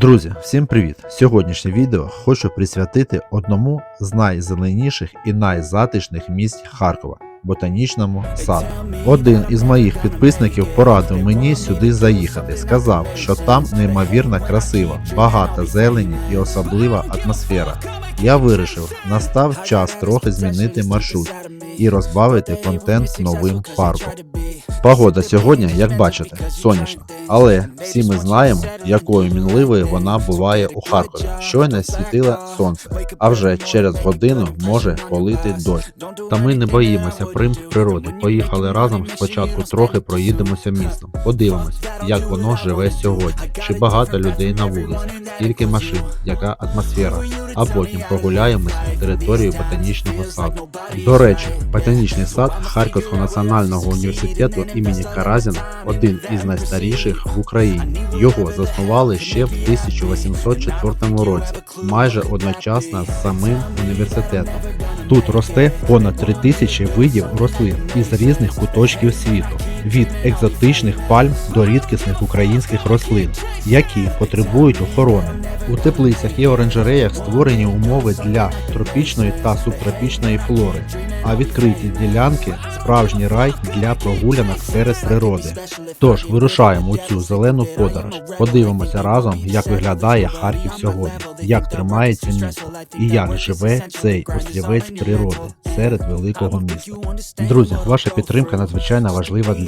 Друзі, всім привіт! Сьогоднішнє відео хочу присвятити одному з найзеленіших і найзатишних місць Харкова ботанічному саду. Один із моїх підписників порадив мені сюди заїхати. Сказав, що там неймовірно красиво, багато зелені і особлива атмосфера. Я вирішив, настав час трохи змінити маршрут і розбавити контент новим парком. Погода сьогодні, як бачите, сонячна, але всі ми знаємо, якою мінливою вона буває у Харкові. Щойно світило сонце, а вже через годину може полити дощ. Та ми не боїмося примх природи. Поїхали разом спочатку трохи проїдемося містом. Подивимося, як воно живе сьогодні. Чи багато людей на вулицях, скільки машин, яка атмосфера. А потім прогуляємося територією ботанічного саду. До речі, ботанічний сад Харківського національного університету імені Каразіна один із найстаріших в Україні. Його заснували ще в 1804 році, майже одночасно з самим університетом. Тут росте понад 3000 видів рослин із різних куточків світу, від екзотичних пальм до рідкісних українських рослин, які потребують охорони. У теплицях і оранжереях створені умови для тропічної та субтропічної флори, а відкриті ділянки справжній рай для прогулянок серед природи. Тож вирушаємо у цю зелену подорож. Подивимося разом, як виглядає Харків сьогодні, як тримається місто і як живе цей острівець природи серед великого міста. Друзі, ваша підтримка надзвичайно важлива для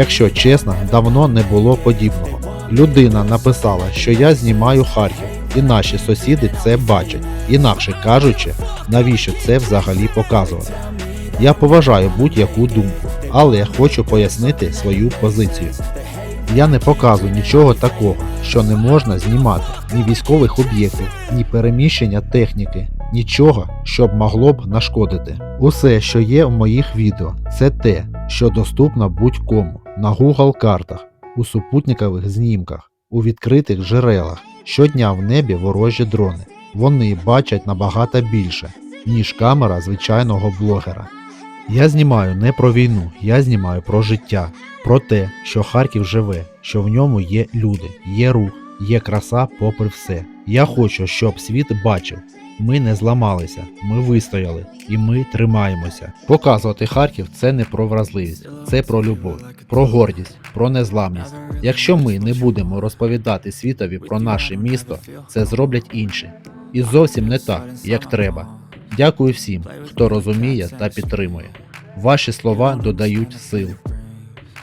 Якщо чесно, давно не було подібного. Людина написала, що я знімаю Харків, і наші сусіди це бачать. Інакше кажучи, навіщо це взагалі показувати. Я поважаю будь-яку думку, але хочу пояснити свою позицію. Я не показую нічого такого, що не можна знімати, ні військових об'єктів, ні переміщення техніки, нічого, що б могло б нашкодити. Усе, що є в моїх відео, це те, що доступно будь-кому на Google картах, у супутникових знімках, у відкритих джерелах. Щодня в небі ворожі дрони. Вони бачать набагато більше, ніж камера звичайного блогера. Я знімаю не про війну, я знімаю про життя, про те, що Харків живе, що в ньому є люди, є рух, є краса попри все. Я хочу, щоб світ бачив. Ми не зламалися, ми вистояли і ми тримаємося. Показувати Харків це не про вразливість, це про любов, про гордість, про незламність. Якщо ми не будемо розповідати світові про наше місто, це зроблять інші. І зовсім не так, як треба. Дякую всім, хто розуміє та підтримує. Ваші слова додають сил.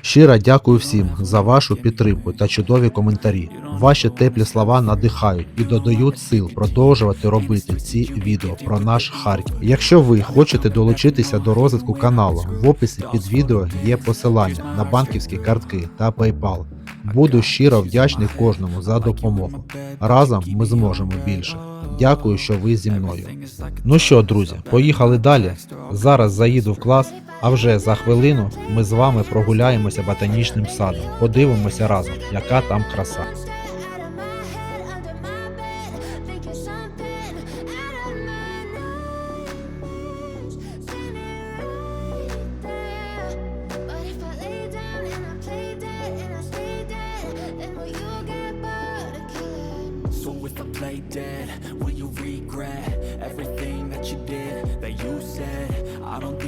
Щиро дякую всім за вашу підтримку та чудові коментарі. Ваші теплі слова надихають і додають сил продовжувати робити ці відео про наш Харків. Якщо ви хочете долучитися до розвитку каналу, в описі під відео є посилання на банківські картки та PayPal. Буду щиро вдячний кожному за допомогу. Разом ми зможемо більше. Дякую, що ви зі мною. Ну що, друзі, поїхали далі. Зараз заїду в клас, а вже за хвилину ми з вами прогуляємося ботанічним садом. Подивимося разом, яка там краса. Play dead will you regret everything that you did, that you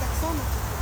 Так само тут.